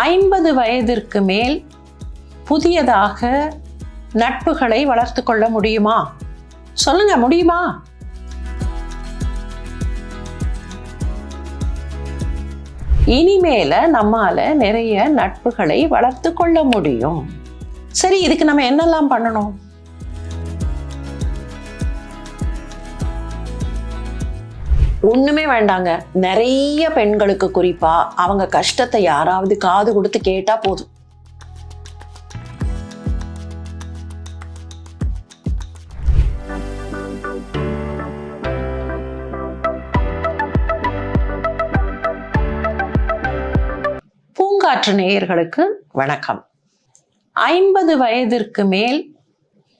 ஐம்பது வயதிற்கு மேல் புதியதாக நட்புகளை வளர்த்து கொள்ள முடியுமா? சொல்லுங்க முடியுமா? இனிமேல நம்மால நிறைய நட்புகளை வளர்த்து கொள்ள முடியும். சரி இதுக்கு நம்ம என்னெல்லாம் பண்ணணும்? ஒண்ணுமே வேண்டாங்க. நிறைய பெண்களுக்கு குறிப்பா அவங்க கஷ்டத்தை யாராவது காது கொடுத்து கேட்டா போதும். பூங்காற்று நேயர்களுக்கு வணக்கம். ஐம்பது வயதிற்கு மேல்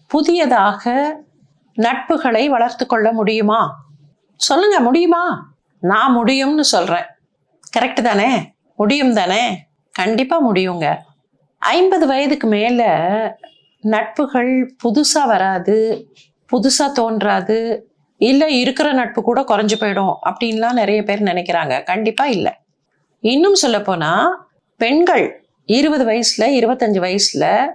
புதியதாக நட்புகளை வளர்த்து கொள்ள முடியுமா? சொல்லுங்க முடியுமா? நான் முடியும்னு சொல்றேன். கரெக்டு தானே? முடியும் தானே? கண்டிப்பா முடியுங்க. ஐம்பது வயதுக்கு மேல நட்புகள் புதுசா வராது புதுசா தோன்றாது இல்லை இருக்கிற நட்பு கூட குறைஞ்சு போயிடும் அப்படின்லாம் நிறைய பேர் நினைக்கிறாங்க. கண்டிப்பா இல்லை. இன்னும் சொல்லப்போனா பெண்கள் இருபது வயசுல இருபத்தஞ்சு வயசுல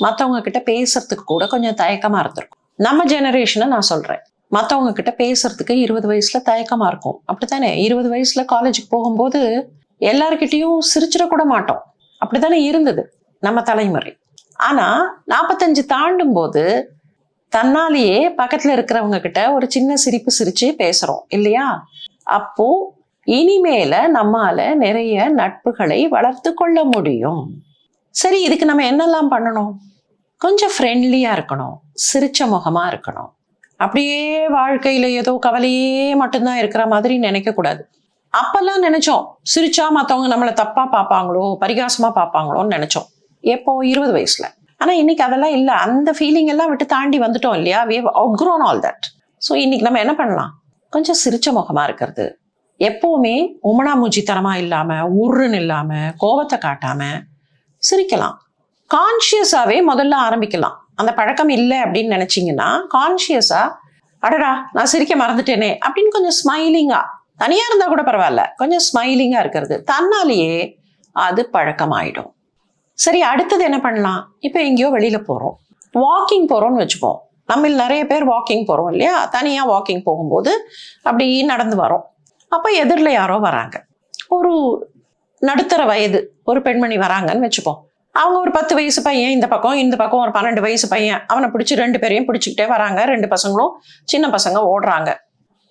மற்றவங்க கிட்ட பேசுறதுக்கு கூட கொஞ்சம் தயக்கமா இருந்திருக்கும். நம்ம ஜெனரேஷனை நான் சொல்றேன். மற்றவங்க கிட்ட பேசுறதுக்கு இருபது வயசுல தயக்கமா இருக்கும். அப்படித்தானே? இருபது வயசுல காலேஜுக்கு போகும்போது எல்லார்கிட்டயும் சிரிச்சிடக்கூட மாட்டோம். அப்படித்தானே இருந்தது நம்ம தலைமுறை. ஆனா நாற்பத்தஞ்சு தாண்டும் போது தன்னாலேயே பக்கத்துல இருக்கிறவங்க கிட்ட ஒரு சின்ன சிரிப்பு சிரிச்சு பேசுறோம் இல்லையா? அப்போ இனிமேல நம்மால நிறைய நட்புகளை வளர்த்து கொள்ள முடியும். சரி இதுக்கு நம்ம என்னெல்லாம் பண்ணணும்? கொஞ்சம் ஃப்ரெண்ட்லியா இருக்கணும். சிரிச்ச முகமா இருக்கணும். அப்படியே வாழ்க்கையில ஏதோ கவலையே மட்டும்தான் இருக்கிற மாதிரி நினைக்க கூடாது. அப்பெல்லாம் நினைச்சோம். சிரிச்சா மற்றவங்க நம்மளை தப்பா பார்ப்பாங்களோ பரிகாசமா பார்ப்பாங்களோன்னு நினைச்சோம். எப்போ? இருபது வயசுல. ஆனா இன்னைக்கு அதெல்லாம் இல்லை. அந்த ஃபீலிங் எல்லாம் விட்டு தாண்டி வந்துட்டோம் இல்லையா? We outgrown all that so இன்னைக்கு நம்ம என்ன பண்ணலாம்? கொஞ்சம் சிரிச்ச முகமா இருக்கிறது. எப்பவுமே உமனா மூஞ்சித்தனமா இல்லாம உருன்னு இல்லாம கோபத்தை காட்டாம சிரிக்கலாம். கான்ஷியஸாவே முதல்ல ஆரம்பிக்கலாம். அந்த பழக்கம் இல்லை அப்படின்னு நினச்சிங்கன்னா கான்ஷியஸாக அடடா நான் சிரிக்க மறந்துட்டேனே அப்படின்னு கொஞ்சம் ஸ்மைலிங்கா தனியா இருந்தா கூட பரவாயில்ல கொஞ்சம் ஸ்மைலிங்கா இருக்கிறது தன்னாலேயே அது பழக்கமாயிடும். சரி அடுத்தது என்ன பண்ணலாம்? இப்போ எங்கேயோ வெளியில போறோம். வாக்கிங் போறோம்னு வச்சுப்போம். நம்ம நிறைய பேர் வாக்கிங் போறோம் இல்லையா? தனியா வாக்கிங் போகும்போது அப்படி நடந்து வரோம். அப்போ எதிரில் யாரோ வராங்க. ஒரு நடுத்தர வயது ஒரு பெண்மணி வராங்கன்னு வச்சுப்போம். அவங்க ஒரு பத்து வயசு பையன் இந்த பக்கம் இந்த பக்கம் ஒரு பன்னெண்டு வயசு பையன். அவனை பிடிச்சி ரெண்டு பேரையும் பிடிச்சிக்கிட்டே வராங்க. ரெண்டு பசங்களும் சின்ன பசங்க ஓடுறாங்க.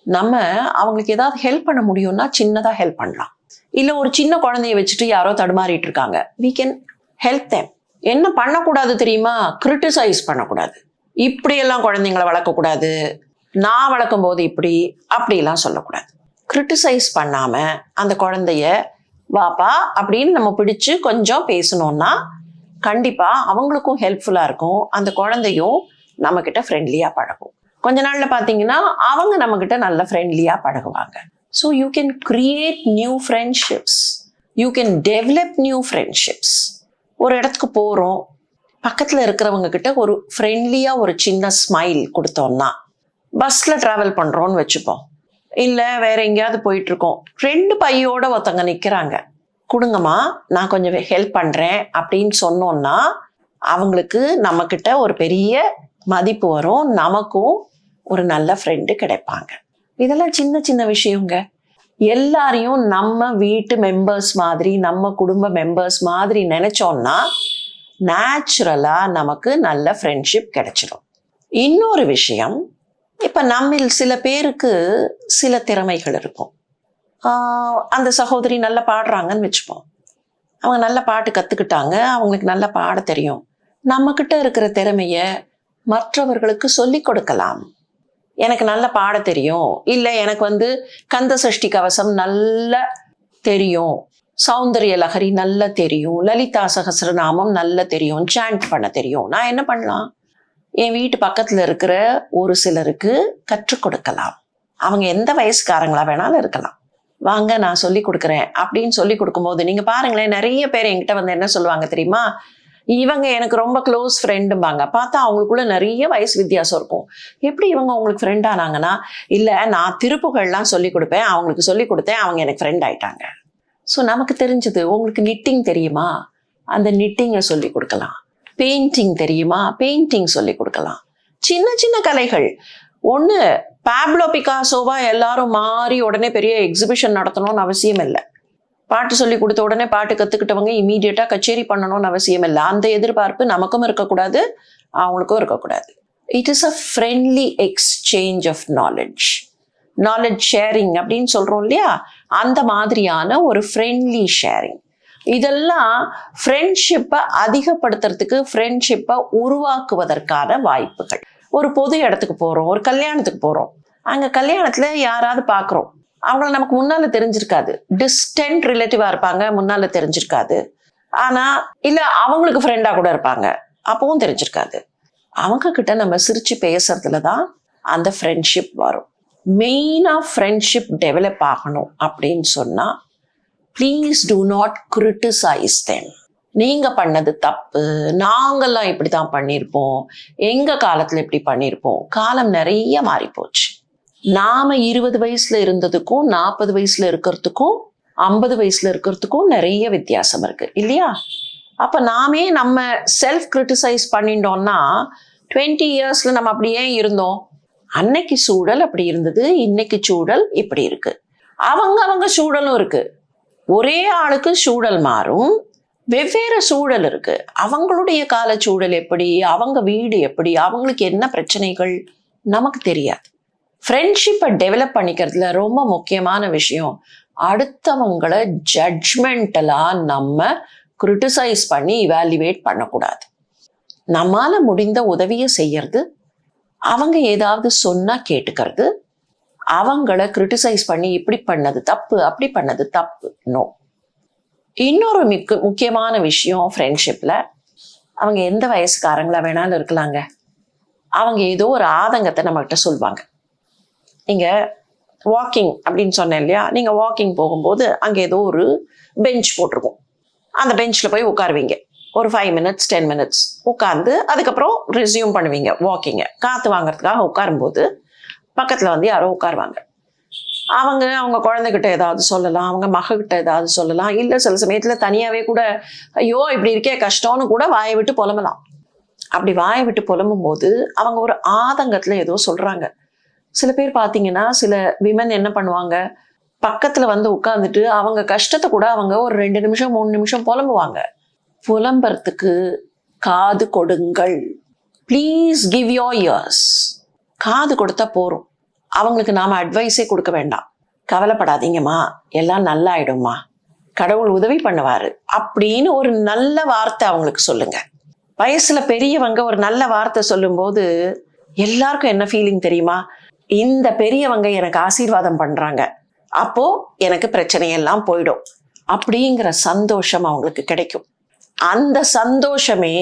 நம்ம அவங்களுக்கு ஏதாவது ஹெல்ப் பண்ண முடியும்னா சின்னதாக ஹெல்ப் பண்ணலாம். இல்லை ஒரு சின்ன குழந்தைய வச்சுட்டு யாரோ தடுமாறிட்டு இருக்காங்க. வி கேன் ஹெல்ப் தேம் என்ன பண்ணக்கூடாது தெரியுமா? கிரிட்டிசைஸ் பண்ணக்கூடாது. இப்படியெல்லாம் குழந்தைங்களை வளர்க்கக்கூடாது. நான் வளர்க்கும் போது இப்படி அப்படிலாம் சொல்லக்கூடாது. கிரிட்டிசைஸ் பண்ணாமல் அந்த குழந்தைய வாப்பா அப்படின்னு நம்ம பிடிச்சு கொஞ்சம் பேசணும்னா கண்டிப்பாக அவங்களுக்கும் ஹெல்ப்ஃபுல்லாக இருக்கும். அந்த குழந்தையும் நம்மக்கிட்ட ஃப்ரெண்ட்லியாக பழகும். கொஞ்ச நாளில் பார்த்தீங்கன்னா அவங்க நம்மக்கிட்ட நல்ல ஃப்ரெண்ட்லியாக பழகுவாங்க. So you can create new friendships you can develop new friendships ஒரு இடத்துக்கு போகிறோம் பக்கத்தில் இருக்கிறவங்க கிட்ட ஒரு ஃப்ரெண்ட்லியாக ஒரு சின்ன ஸ்மைல் கொடுத்தோம்னா பஸ்ஸில் ட்ராவல் பண்ணுறோன்னு வச்சுப்போம். இல்லை வேற எங்கேயாவது போயிட்டு இருக்கோம் ரெண்டு பையோட ஒருத்தங்க நிற்கிறாங்க கொடுங்கம்மா நான் கொஞ்சம் ஹெல்ப் பண்ணுறேன் அப்படின்னு சொன்னோன்னா அவங்களுக்கு நம்மக்கிட்ட ஒரு பெரிய மதிப்பு வரும். நமக்கும் ஒரு நல்ல ஃப்ரெண்டு கிடைப்பாங்க. இதெல்லாம் சின்ன சின்ன விஷயங்க. எல்லாரையும் நம்ம வீட்டு மெம்பர்ஸ் மாதிரி நம்ம குடும்ப மெம்பர்ஸ் மாதிரி நினச்சோன்னா நேச்சுரலாக நமக்கு நல்ல ஃப்ரெண்ட்ஷிப் கிடைச்சிடும் இன்னொரு விஷயம் இப்போ நம்மில் சில பேருக்கு சில திறமைகள் இருக்கும். அந்த சகோதரி நல்லா பாடுறாங்கன்னு வச்சுப்போம். அவங்க நல்ல பாட்டு கற்றுக்கிட்டாங்க அவங்களுக்கு நல்லா பாட தெரியும். நம்மக்கிட்ட இருக்கிற திறமையை மற்றவர்களுக்கு சொல்லி கொடுக்கலாம். எனக்கு நல்ல பாட தெரியும். இல்லை எனக்கு வந்து கந்த சஷ்டி கவசம் நல்ல தெரியும். சௌந்தரிய லகரி நல்லா தெரியும். லலிதா சகசிரநாமம் நல்லா தெரியும். சாண்ட் பண்ண தெரியும். நான் என்ன பண்ணலாம்? என் வீட்டு பக்கத்தில் இருக்கிற ஒரு சிலருக்கு கற்றுக் கொடுக்கலாம். அவங்க எந்த வயசுக்காரங்களா வேணாலும் இருக்கலாம். வாங்க நான் சொல்லி கொடுக்குறேன் அப்படின்னு சொல்லி கொடுக்கும்போது நீங்க பாருங்களேன் நிறைய பேர் என்கிட்ட வந்து என்ன சொல்லுவாங்க தெரியுமா? இவங்க எனக்கு ரொம்ப க்ளோஸ் ஃப்ரெண்டும்பாங்க பார்த்தா அவங்களுக்குள்ள நிறைய வயசு வித்தியாசம் இருக்கும். எப்படி இவங்க உங்களுக்கு ஃப்ரெண்ட் ஆனாங்கன்னா இல்லை நான் திருப்புகள்லாம் சொல்லி கொடுப்பேன் அவங்களுக்கு சொல்லி கொடுத்தேன் அவங்க எனக்கு ஃப்ரெண்ட் ஆயிட்டாங்க. ஸோ நமக்கு தெரிஞ்சது உங்களுக்கு நிட்டிங் தெரியுமா? அந்த நிட்டிங்கை சொல்லி கொடுக்கலாம். பெயிண்டிங் தெரியுமா? பெயிண்டிங் சொல்லி கொடுக்கலாம். சின்ன சின்ன கலைகள். ஒன்று பேப்லோ பிகாசோவா எல்லாரும் மாறி உடனே பெரிய எக்ஸிபிஷன் நடத்தணும்னு அவசியம் இல்லை. பாட்டு சொல்லி கொடுத்த உடனே பாட்டு கற்றுக்கிட்டவங்க இமீடியட்டாக கச்சேரி பண்ணணும்னு அவசியம் இல்லை. அந்த எதிர்பார்ப்பு நமக்கும் இருக்கக்கூடாது அவங்களுக்கும் இருக்கக்கூடாது. It is a friendly exchange of knowledge knowledge sharing அப்படின்னு சொல்கிறோம் இல்லையா? அந்த மாதிரியான ஒரு ஃப்ரெண்ட்லி ஷேரிங் இதெல்லாம் ஃப்ரெண்ட்ஷிப்பை அதிகப்படுத்துறதுக்கு ஃப்ரெண்ட்ஷிப்பை உருவாக்குவதற்கான வாய்ப்புகள். ஒரு பொது இடத்துக்கு போகிறோம் ஒரு கல்யாணத்துக்கு போகிறோம் அங்கே கல்யாணத்தில் யாராவது பார்க்குறோம் அவங்கள நமக்கு முன்னால் தெரிஞ்சிருக்காது. டிஸ்டன்ட் ரிலேட்டிவாக இருப்பாங்க முன்னால் தெரிஞ்சிருக்காது. ஆனால் இல்லை அவங்களுக்கு ஃப்ரெண்டாக கூட இருப்பாங்க. அப்பவும் தெரிஞ்சிருக்காது. அவங்க கிட்ட நம்ம சிரித்து பேசுறதுல தான் அந்த ஃப்ரெண்ட்ஷிப் வரும். மெயினாக ஃப்ரெண்ட்ஷிப் டெவலப் ஆகணும் அப்படின்னு சொன்னால் please do not criticise them நீங்கள் பண்ணது தப்பு. நாங்கள்லாம் இப்படி தான் பண்ணியிருப்போம். எங்கள் காலத்தில் இப்படி பண்ணியிருப்போம்? காலம் நிறைய மாறி போச்சு இருபது வயசில் இருந்ததுக்கும் நாற்பது வயசில் இருக்கிறதுக்கும் ஐம்பது வயசில் இருக்கிறதுக்கும் நிறைய வித்தியாசம் இருக்குது இல்லையா? அப்போ நாமே நம்ம செல்ஃப் கிரிட்டிசைஸ் பண்ணிட்டோம்னா டுவெண்ட்டி இயர்ஸில் நம்ம அப்படியே இருந்தோம்? அன்னைக்கு சூழல் அப்படி இருந்தது இன்னைக்கு சூழல் இப்படி இருக்குது அவங்க அவங்க சூழலும் இருக்குது ஒரே ஆளுக்கு சூழல் மாறும். வெவ்வேறு சூழல் இருக்கு. அவங்களுடைய கால சூழல் எப்படி? அவங்க வீடு எப்படி? அவங்களுக்கு என்ன பிரச்சனைகள்? நமக்கு தெரியாது. ஃப்ரெண்ட்ஷிப்பை டெவலப் பண்ணிக்கிறதுல ரொம்ப முக்கியமான விஷயம். அடுத்தவங்களை ஜட்ஜ்மெண்டலாக நம்ம கிரிட்டிசைஸ் பண்ணி இவாலுவேட் பண்ணக்கூடாது. நம்மால முடிந்த உதவியை செய்யறது. அவங்க ஏதாவது சொன்னா கேட்டுக்கிறது. அவங்கள கிரிட்டிசைஸ் பண்ணி இப்படி பண்ணது தப்பு அப்படி பண்ணது தப்பு. நோ இன்னொரு மிக்க முக்கியமான விஷயம் ஃப்ரெண்ட்ஷிப்பில் அவங்க எந்த வயசுக்காரங்களா வேணாலும் இருக்கலாங்க. அவங்க ஏதோ ஒரு ஆதங்கத்தை நம்மகிட்ட சொல்லுவாங்க நீங்கள் வாக்கிங் அப்படின்னு சொன்னேன் இல்லையா? நீங்கள் வாக்கிங் போகும்போது அங்கே ஏதோ ஒரு பெஞ்ச் போட்டிருக்கும். அந்த பெஞ்சில் போய் உட்காருவீங்க. ஒரு ஃபைவ் மினிட்ஸ் டென் மினிட்ஸ் உட்காந்து அதுக்கப்புறம் ரெஸ்யூம் பண்ணுவீங்க வாக்கிங்கை காற்று வாங்குறதுக்காக உட்காரும்போது பக்கத்தில் வந்து யாரோ உட்காருவாங்க. அவங்க அவங்க குழந்தைகிட்ட ஏதாவது சொல்லலாம் அவங்க மகக்கிட்ட ஏதாவது சொல்லலாம். இல்லை சில சமயத்தில் தனியாகவே கூட ஐயோ இப்படி இருக்கே கஷ்டம்னு கூட வாயை விட்டு புலம்பலாம். அப்படி வாயை விட்டு புலம்பும் போது அவங்க ஒரு ஆதங்கத்தில் ஏதோ சொல்கிறாங்க சில பேர் பார்த்தீங்கன்னா சில விமன் என்ன பண்ணுவாங்க? பக்கத்தில் வந்து உட்காந்துட்டு அவங்க கஷ்டத்தை கூட அவங்க ஒரு ரெண்டு நிமிஷம் மூணு நிமிஷம் புலம்புவாங்க. புலம்புறதுக்கு காது கொடுங்கள். ப்ளீஸ் கிவ் யோர் இயர்ஸ் காது கொடுத்தா போகிறோம் அவங்களுக்கு நாம் அட்வைஸே கொடுக்க வேண்டாம். கவலைப்படாதீங்கம்மா. எல்லாம் நல்லாயிடும்மா. கடவுள் உதவி பண்ணுவார். அப்படின்னு ஒரு நல்ல வார்த்தை அவங்களுக்கு சொல்லுங்க. வயசுல பெரியவங்க ஒரு நல்ல வார்த்தை சொல்லும்போது எல்லாருக்கும் என்ன ஃபீலிங் தெரியுமா? இந்த பெரியவங்க எனக்கு ஆசீர்வாதம் பண்றாங்க. அப்போ எனக்கு பிரச்சனையெல்லாம் போயிடும். அப்படிங்கிற சந்தோஷம் அவங்களுக்கு கிடைக்கும். அந்த சந்தோஷமே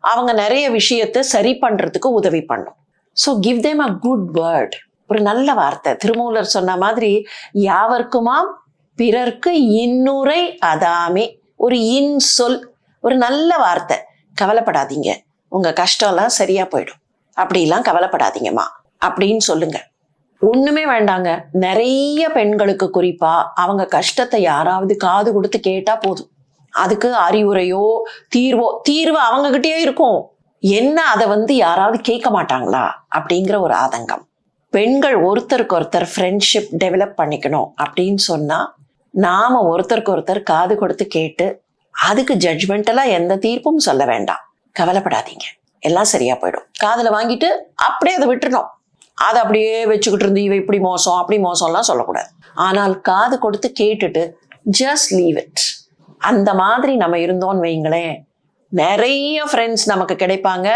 அவங்க நிறைய விஷயத்தை சரி பண்றதுக்கு உதவி பண்ணும். So give them a good word ஒரு நல்ல வார்த்தை. திருமூலர் சொன்ன மாதிரி யாவர்க்குமாம் பிறர்க்கு இன்னுரை அதாமே. ஒரு இன் சொல் ஒரு நல்ல வார்த்தை. கவலைப்படாதீங்க. உங்க கஷ்டம்லாம் சரியா போயிடும். அப்படிலாம் கவலைப்படாதீங்கம்மா. அப்படின்னு சொல்லுங்க. ஒண்ணுமே வேண்டாங்க. நிறைய பெண்களுக்கு குறிப்பா அவங்க கஷ்டத்தை யாராவது காது கொடுத்து கேட்டா போதும். அதுக்கு அறிவுரையோ தீர்வோ தீர்வு அவங்ககிட்டயே இருக்கும். என்ன அதை வந்து யாராவது கேட்க மாட்டாங்களா? அப்படிங்கிற ஒரு ஆதங்கம். பெண்கள் ஒருத்தருக்கு ஒருத்தர் ஃப்ரெண்ட்ஷிப் டெவலப் பண்ணிக்கணும் அப்படின்னு சொன்னால் நாம் ஒருத்தருக்கு ஒருத்தர் காது கொடுத்து கேட்டு அதுக்கு ஜட்ஜ்மெண்ட்டெல்லாம் எந்த தீர்ப்பும் சொல்ல வேண்டாம். கவலைப்படாதீங்க. எல்லாம் சரியாக போயிடும். காதில் வாங்கிட்டு அப்படியே அதை விட்டுருணும் அதை அப்படியே வச்சுக்கிட்டு இருந்து இவ இப்படி மோசம் அப்படி மோசம்லாம் சொல்லக்கூடாது. ஆனால் காது கொடுத்து கேட்டுட்டு ஜஸ்ட் லீவ் இட் அந்த மாதிரி நம்ம இருந்தோம்னு வைங்களேன் நிறைய ஃப்ரெண்ட்ஸ் நமக்கு கிடைப்பாங்க.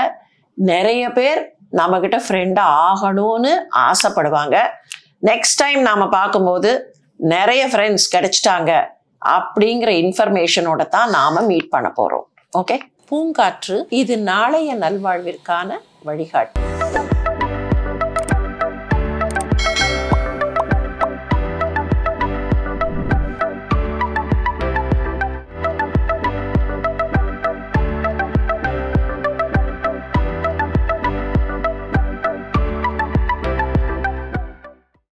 நிறைய பேர் நம்மக்கிட்ட ஃப்ரெண்டாக ஆகணும்னு ஆசைப்படுவாங்க. நெக்ஸ்ட் டைம் நாம் பார்க்கும்போது நிறைய ஃப்ரெண்ட்ஸ் கிடைச்சிட்டாங்க அப்படிங்கிற இன்ஃபர்மேஷனோட தான் நாம் மீட் பண்ண போகிறோம் ஓகே பூங்காற்று இது நாளைய நல்வாழ்விற்கான வழிகாட்டு.